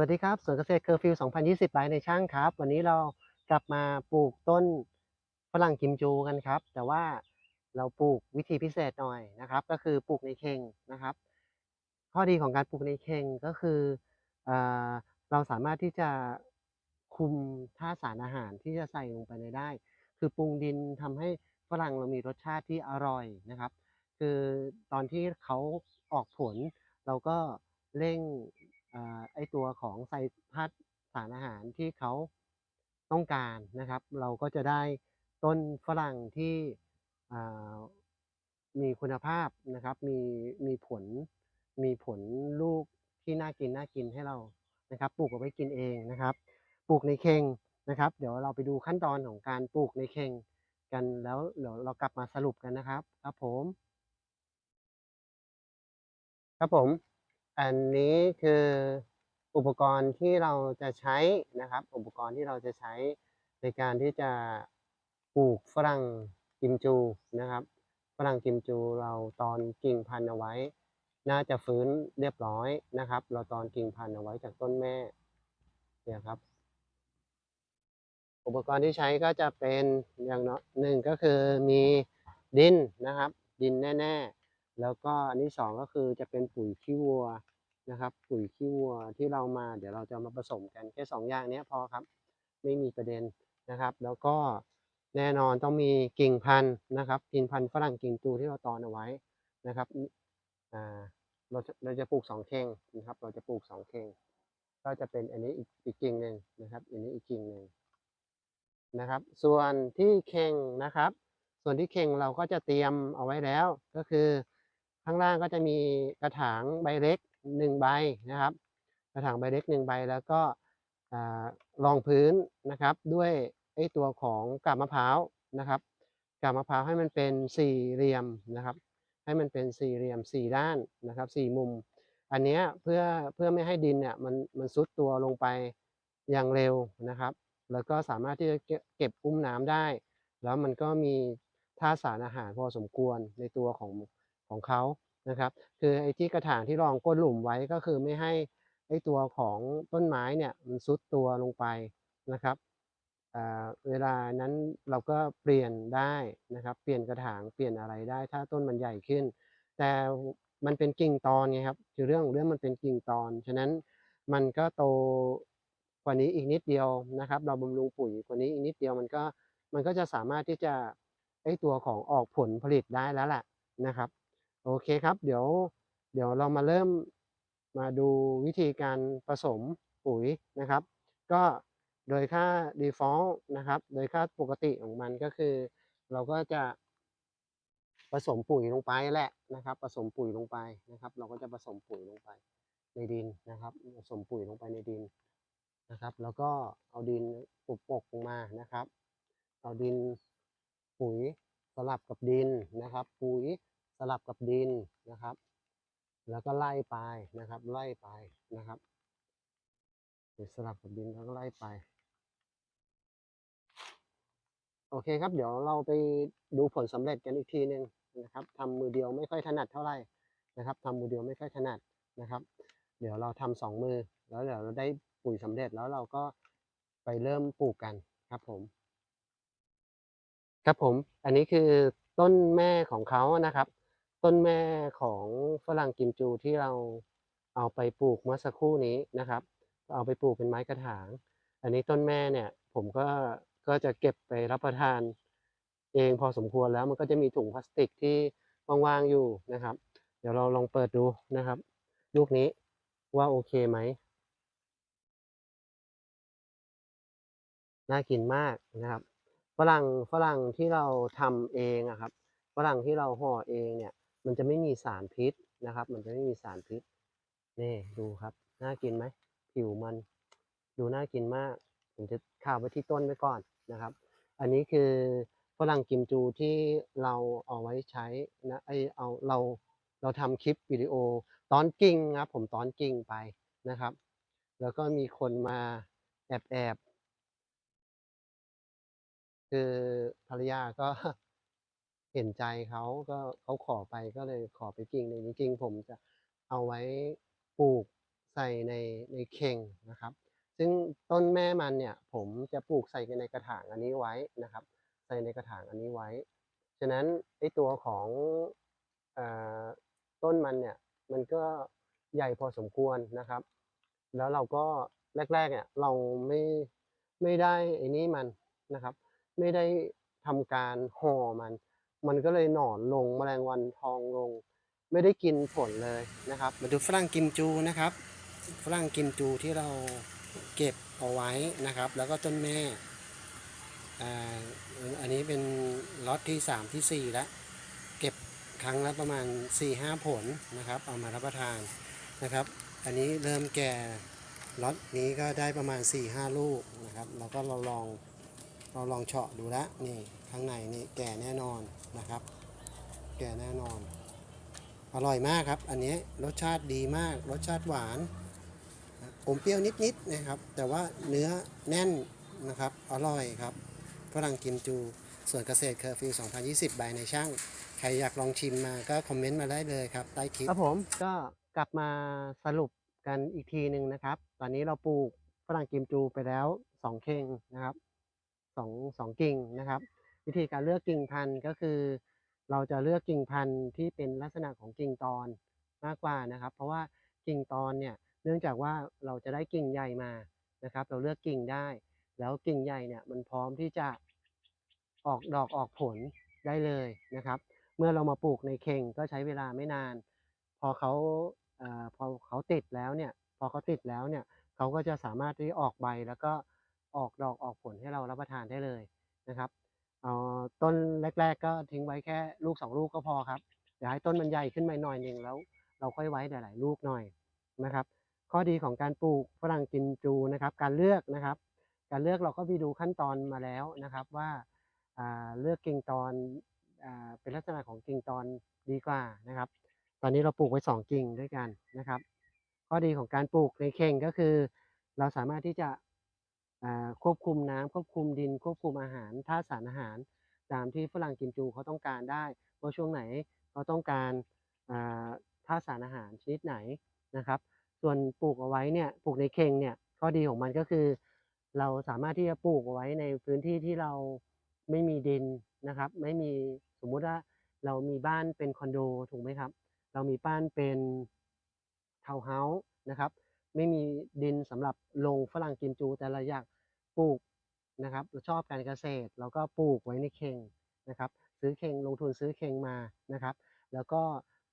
วัสดีครับสวนเกษตรเคอร์ฟิว 2020ไลฟ์ในช่างครับ วันนี้เรากลับมาปลูกต้นฝรั่งกิมจูกันครับ แต่ว่าเราปลูกวิธีพิเศษหน่อยนะครับ ก็คือปลูกในเข่งนะครับ ข้อดีของการปลูกในเข่งก็คือเอเราสามารถที่จะคุมท่าสารอาหารที่จะใส่ลงไปในได้ คือปรุงดินทำให้ฝรั่งเรามีรสชาติที่อร่อยนะครับ คือตอนที่เขาออกผลเราก็เร่ง ไอตัวของไซธาตุสารอาหารที่เขาต้องการนะครับ เราก็จะได้ต้นฝรั่งที่มีคุณภาพนะครับ มีมีผลมีผลลูกที่น่ากินน่ากินให้เรานะครับ ปลูกเอาไว้กินเองนะครับ ปลูกในเข่งนะครับ เดี๋ยวเราไปดูขั้นตอนของการปลูกในเข่งกันแล้วเดี๋ยวเรากลับมาสรุปกันนะครับ ครับผม ครับผม อันนี้คืออุปกรณ์ที่เราจะใช้นะครับ อุปกรณ์ที่เราจะใช้ในการที่จะปลูกฝรั่งกิมจูนะครับ ฝรั่งกิมจูเราตอนกิ่งพันธุ์เอาไว้ น่าจะฟื้นเรียบร้อยนะครับ เราตอนกิ่งพันธุ์เอาไว้จากต้นแม่เนี่ยครับ อุปกรณ์ที่ใช้ก็จะเป็นอย่างเนาะหนึ่งก็คือมีดินนะครับ ดินแน่ ๆ แล้วก็อันที่สองก็คือจะเป็นปุ๋ยขี้วัวนะครับ ปุ๋ยขี้วัวที่เรามา เดี๋ยวเราจะมาผสมกันแค่สองอย่างนี้พอครับ ไม่มีประเด็นนะครับ แล้วก็แน่นอนต้องมีกิ่งพันธุ์นะครับกิ่งพันธุ์ฝรั่งกิ่งจูที่เราตอนเอาไว้นะครับอ่าเราเราจะปลูกสองเข่งนะครับ เราจะปลูกสองเข่งก็จะเป็นอันนี้อีกอีกกิ่งหนึ่งนะครับ อันนี้อีกกิ่งหนึ่งนะครับ ส่วนที่เข่งนะครับ ส่วนที่เข่งเราก็จะเตรียมเอาไว้แล้วก็คือ ข้างล่างก็จะมีกระถางใบเล็กหนึ่งใบนะครับ กระถางใบเล็กหนึ่งใบแล้วก็รองพื้นนะครับ ด้วยไอตัวของกาบมะพร้าวนะครับกาบมะพร้าวให้มันเป็นสี่เหลี่ยมนะครับ ให้มันเป็นสี่เหลี่ยมสี่ด้านนะครับสี่มุม อันนี้เพื่อเพื่อไม่ให้ดินเนี่ยมันมันซุดตัวลงไปอย่างเร็วนะครับ แล้วก็สามารถที่จะเก็บอุ้มน้ำได้ แล้วมันก็มีท่าตุสารอาหารพอสมควรในตัวของ ของเขานะครับ คือไอ้ที่กระถางที่รองก้นหลุมไว้ก็คือไม่ให้ไอ้ตัวของต้นไม้เนี่ยมันซุดตัวลงไปนะครับเวลานั้นเราก็เปลี่ยนได้นะครับ เปลี่ยนกระถางเปลี่ยนอะไรได้ ถ้าต้นมันใหญ่ขึ้น แต่มันเป็นกิ่งตอนไงครับคือเรื่องของเรื่องมันเป็นกิ่งตอน ฉะนั้นมันก็โตกว่านี้อีกนิดเดียวนะครับ เราบำรุงปุ๋ยกว่านี้อีกนิดเดียวมันก็มันก็จะสามารถที่จะไอตัวของออกผลผลิตได้แล้วแหละนะครับ โอเคครับ เดี๋ยวเดี๋ยวเรามาเริ่มมาดูวิธีการผสมปุ๋ยนะครับ ก็โดยค่า default นะครับ โดยค่าปกติของมันก็คือ เราก็จะผสมปุ๋ยลงไปแหละนะครับ ผสมปุ๋ยลงไปนะครับ เราก็จะผสมปุ๋ยลงไปในดินนะครับ ผสมปุ๋ยลงไปในดินนะครับ แล้วก็เอาดินปุกปกลงมานะครับ เอาดินปุ๋ยสลับกับดินนะครับ ปุ๋ย สลับกับดินนะครับ แล้วก็ไล่ไปนะครับ ไล่ไปนะครับปุ๋ยสลับกับดินแล้วก็ไล่ไป โอเคครับ เดี๋ยวเราไปดูผลสำเร็จกันอีกทีหนึ่งนะครับทำมือเดียวไม่ค่อยถนัดเท่าไหร่นะครับทำมือเดียวไม่ค่อยถนัดนะครับ เดี๋ยวเราทำสองมือ แล้วเดี๋ยวเราได้ปุ๋ยสำเร็จแล้วเราก็ไปเริ่มปลูกกันครับผม ครับผม อันนี้คือต้นแม่ของเขานะครับ ต้นแม่ของฝรั่งกิมจูที่เราเอาไปปลูกเมื่อสักครู่นี้นะครับ เอาไปปลูกเป็นไม้กระถาง อันนี้ต้นแม่เนี่ยผมก็ก็จะเก็บไปรับประทานเองพอสมควรแล้วมันก็จะมีถุงพลาสติกที่ว่างๆอยู่นะครับ เดี๋ยวเราลองเปิดดูนะครับ ลูกนี้ว่าโอเคไหมน่ากินมากนะครับฝรั่งฝรั่งที่เราทำเองอะครับฝรั่งที่เราห่อเองเนี่ย มันจะไม่มีสารพิษนะครับ มันจะไม่มีสารพิษนี่ดูครับ น่ากินไหมผิวมัน ดูน่ากินมาก ผมจะข่าวไว้ที่ต้นไว้ก่อนนะครับ อันนี้คือฝรั่งกิมจูที่เราเอาไว้ใช้นะไอเอาเราเราทำคลิปวิดีโอตอนกิ่งครับ ผมตอนกิ่งไปนะครับ แล้วก็มีคนมาแอบแอบคือภรรยาก็ เห็นใจเขาก็เขาขอไปก็เลยขอไปกิ่งหนึ่งจริงๆ ผมจะเอาไว้ปลูกใส่ในในเข่งนะครับ ซึ่งต้นแม่มันเนี่ยผมจะปลูกใส่ในกระถางอันนี้ไว้นะครับ ใส่ในกระถางอันนี้ไว้ ฉะนั้นไอตัวของอต้นมันเนี่ยมันก็ใหญ่พอสมควรนะครับ แล้วเราก็แรกๆเนี่ยเราไม่ไม่ได้ไอ้นี้มันนะครับ ไม่ได้ทำการห่อมัน มันก็เลยหนอนลงแมลงวันทองลง ไม่ได้กินผลเลยนะครับ มาดูฝรั่งกิมจูนะครับฝรั่งกิมจูที่เราเก็บเอาไว้นะครับ แล้วก็ต้นแม่อ่าอันนี้เป็นล็อตที่ 3 ที่ 4 แล้ว เก็บครั้งละประมาณ 4-5 ผลนะครับ เอามารับประทานนะครับ อันนี้เริ่มแก่ล็อตนี้ก็ได้ประมาณ 4-5 ลูกนะครับ แล้วก็เราลองเราลองเฉาะดูล้วนี่ ข้างในนี่แก่แน่นอนนะครับ แก่แน่นอน อร่อยมากครับ อันนี้รสชาติดีมาก รสชาติหวานอมเปรี้ยวนิดๆนะครับ แต่ว่าเนื้อแน่นนะครับ อร่อยครับฝรั่งกิมจูส่วนเกษตรเคอร์ฟิว 2020ใบในช่าง ใครอยากลองชิมมาก็คอมเมนต์มาได้เลยครับใต้คลิปครับผมก็กลับมาสรุปกันอีกทีหนึ่งนะครับ ตอนนี้เราปลูกฝรั่งกิมจูไปแล้ว 2 เข่งนะครับสองสองกิ่งนะครับ วิธีการเลือกกิ่งพันธุ์ก็คือ เราจะเลือกกิ่งพันธุ์ที่เป็นลักษณะของกิ่งตอนมากกว่านะครับ เพราะว่ากิ่งตอนเนี่ยเนื่องจากว่าเราจะได้กิ่งใหญ่มานะครับ เราเลือกกิ่งได้ แล้วกิ่งใหญ่เนี่ยมันพร้อมที่จะออกดอกออกผลได้เลยนะครับ เมื่อเรามาปลูกในเข่งก็ใช้เวลาไม่นาน พอเขาเอ่อพอเขาติดแล้วเนี่ยพอเขาติดแล้วเนี่ยเขาก็จะสามารถที่ออกใบแล้วก็ออกดอกออกผลให้เรารับประทานได้เลยนะครับ เอ่อต้นแรก ๆ ก็ทิ้งไว้แค่ลูกสองลูกก็พอครับเดี๋ยวให้ต้นมันใหญ่ขึ้นมาหน่อยหนึ่งแล้ว เราค่อยไว้หลายๆลูกหน่อยนะครับ ข้อดีของการปลูกฝรั่งกิมจูนะครับ การเลือกนะครับ การเลือกเราก็ไปดูขั้นตอนมาแล้วนะครับว่าเลือกกิ่งตอนอเป็นลักษณะของกิ่งตอนดีกว่านะครับ ตอนนี้เราปลูกไว้สองกิ่งด้วยกันนะครับ ข้อดีของการปลูกในเข่งก็คือ เราสามารถที่จะ อ่าควบคุมน้ำควบคุมดิน ควบคุมอาหารธาตุสารอาหาร ตามที่ฝรั่งกิมจูเขาต้องการได้ว่าช่วงไหนเขาต้องการอ่าธาตุสารอาหารชนิดไหนนะครับ ส่วนปลูกเอาไว้เนี่ยปลูกในเข่งเนี่ยข้อดีของมันก็คือ เราสามารถที่จะปลูกเอาไว้ในพื้นที่ที่เราไม่มีดินนะครับ ไม่มีสมมุติว่าเรามีบ้านเป็นคอนโดถูกไหมครับ เรามีบ้านเป็นทาวน์เฮาส์นะครับ ไม่มีดินสำหรับลงฝรั่งกิมจู แต่เราอยากปลูกนะครับเราชอบการเกษตรเราก็ปลูกไว้ในเข่งนะครับ ซื้อเข่งลงทุนซื้อเข่งมานะครับ แล้วก็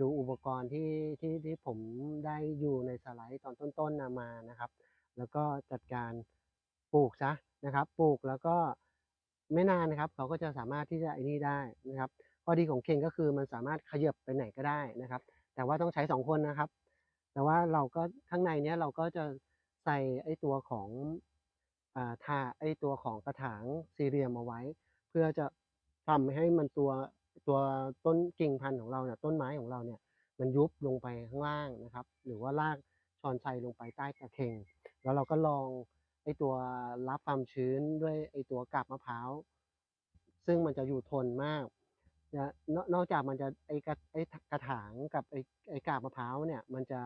ดูอุปกรณ์ที่ที่ที่ผมได้อยู่ในสไลด์ตอนต้นๆนะมานะครับ แล้วก็จัดการปลูกซะนะครับ ปลูกแล้วก็ไม่นานนะครับ เขาก็จะสามารถที่จะไอ้นี่ได้นะครับข้อดีของเข่งก็คือมันสามารถขยับไปไหนก็ได้นะครับ แต่ว่าต้องใช้สองคนนะครับ แต่ว่าเราก็ข้างในเนี้ยเราก็จะใส่ไอ้ตัวของอ่าทาไอ้ตัวของกระถางสี่เหลี่ยมเอาไว้ เพื่อจะทำให้มันตัวตัวต้นกิ่งพันธุ์ของเราเนี่ยต้นไม้ของเราเนี่ยมันยุบลงไปข้างล่างนะครับ หรือว่าลากชอนชัยลงไปใต้กระเข่งแล้วเราก็ลองไอ้ตัวรับความชื้นด้วยไอ้ตัวกาบมะพร้าว ซึ่งมันจะอยู่ทนมากนนอกนอกจากมันจะไอ้กระไอ้กระถางกับไอ้ไอ้กาบมะพร้าวเนี่ยมันจะ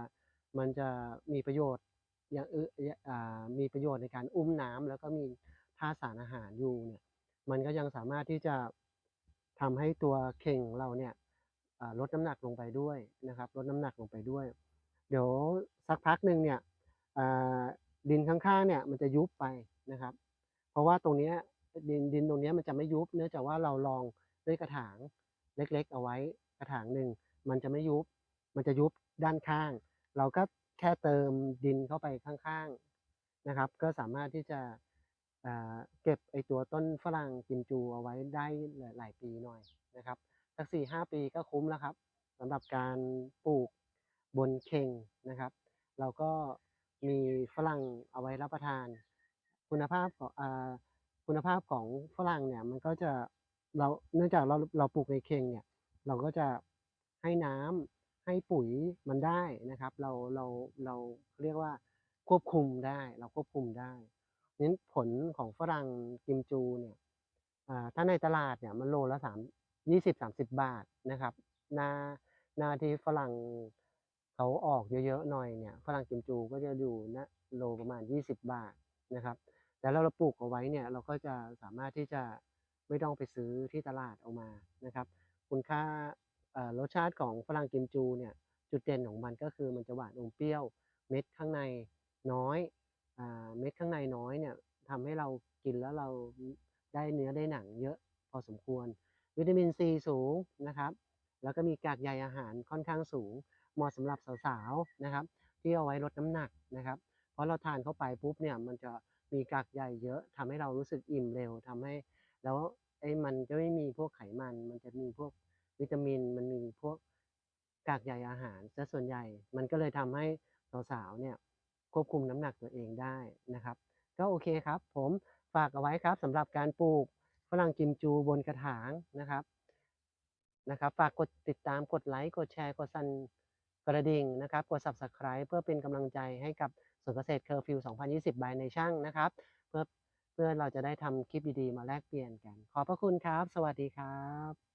มันจะมีประโยชน์อย่างเออมีประโยชน์ในการอุ้มน้ำแล้วก็มีธาตุสารอาหารอยู่เนี่ยมันก็ยังสามารถที่จะทำให้ตัวเข่งเราเนี่ยลดน้ำหนักลงไปด้วยนะครับ ลดน้ำหนักลงไปด้วย เดี๋ยวสักพักหนึ่งเนี่ยดินข้างๆเนี่ยมันจะยุบไปนะครับ เพราะว่าตรงนี้ดินดินตรงนี้มันจะไม่ยุบ เนื่องจากว่าเราลองด้วยกระถางเล็กๆ เอาไว้กระถางหนึ่งมันจะไม่ยุบ มันจะยุบด้านข้าง เราก็แค่เติมดินเข้าไปข้างๆนะครับ ก็สามารถที่จะเก็บไอตัวต้นฝรั่งกิมจูเอาไว้ได้หลายปีหน่อยนะครับสักสี่ห้าปีก็คุ้มแล้วครับสำหรับการปลูกบนเข่งนะครับ เราก็มีฝรั่งเอาไว้รับประทาน คุณภาพของคุณภาพของฝรั่งเนี่ยมันก็จะเราเนื่องจากเราเราปลูกในเข่งเนี่ยเราก็จะให้น้ำ ให้ปุ๋ยมันได้นะครับ เราเราเราเรียกว่าควบคุมได้ เราควบคุมได้นั้นผลของฝรั่งกิมจูเนี่ยถ้าในตลาดเนี่ยมันโลละสามยี่สิบสามสิบบาทนะครับหน้าหน้าที่ฝรั่งเขาออกเยอะๆหน่อยเนี่ยฝรั่งกิมจูก็จะอยู่ณโลประมาณ 20 บาทนะครับ แต่เราเราปลูกเอาไว้เนี่ยเราก็จะสามารถที่จะไม่ต้องไปซื้อที่ตลาดเอามานะครับ คุณค่า รสชาติของฝรั่งกิมจูเนี่ยจุดเด่นของมันก็คือมันจะหวานอมเปรี้ยวเม็ดข้างในน้อยอเม็ดข้างในน้อยเนี่ยทำให้เรากินแล้วเราได้เนื้อได้หนังเยอะพอสมควร วิตามินซีสูงนะครับ แล้วก็มีกากใยอาหารค่อนข้างสูง เหมาะสำหรับสาวๆนะครับ ที่เอาไว้ลดน้ำหนักนะครับ เพราะเราทานเข้าไปปุ๊บเนี่ยมันจะมีกากใยเยอะทำให้เรารู้สึกอิ่มเร็วทำให้แล้วไอ้มันจะไม่มีพวกไขมัน มันจะมีพวก วิตามินมันมีพวกกากใยอาหารซะส่วนใหญ่ มันก็เลยทำให้สาวๆเนี่ยควบคุมน้ำหนักตัวเองได้นะครับ ก็โอเคครับ ผมฝากเอาไว้ครับสำหรับการปลูกฝรั่งกิมจูบนกระถางนะครับนะครับ ฝากกดติดตามกดไลค์กดแชร์กดสั่นกระดิ่งนะครับกด subscribe เพื่อเป็นกำลังใจให้กับสวนเกษตรเคอร์ฟิว 2020 บายในช่างนะครับ เพื่อเพื่อเราจะได้ทำคลิปดีๆ มาแลกเปลี่ยนกัน ขอบพระคุณครับ สวัสดีครับ